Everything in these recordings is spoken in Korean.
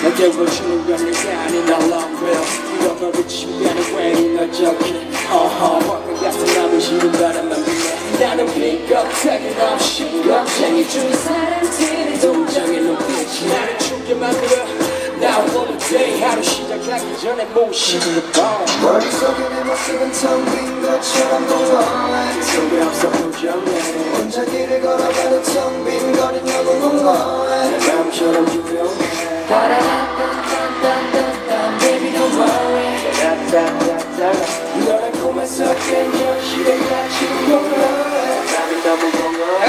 Like they wish you long rail You don't know what you gotta wear in a Uh-huh 바람만 불래 나는 비겁하게 겁쟁이 준 사람들의 동정의 눈빛이 나를 춥게 만들어 Now on a day 하루 시작하기 전에 모시는 거 머릿속에 내 모습은 텅빈 것처럼 공허해 속에 없어 부정해 혼자 길을 걸어가도 텅빈 거리 너무 공허해 마음처럼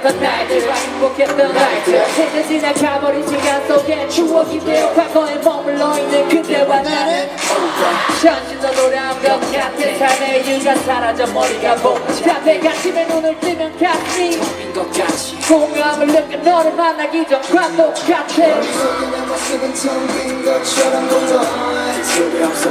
날들과 슬펐던 날들 행복했던 날들. 이제 지나가버린 시간 속에 추억이 되어 과거에 머물러 있는 그대와 나는 현실로 돌아온 것 같은 삶의 이유가 사라져 머리가 복잡해 아침에 눈을 뜨면 가슴이 빈것 같이. 공감을 느껴 너를 만나기 전과 똑같아. 머릿속에 내 모습은 텅빈 것처럼 공허해 속에 없어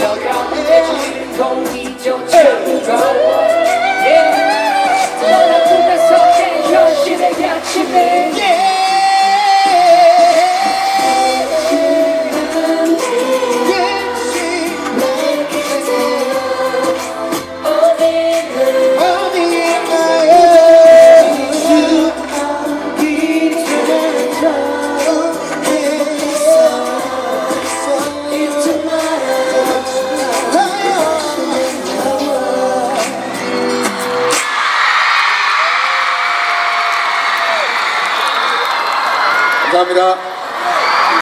느껴지는 공기조차 무거 감사합니다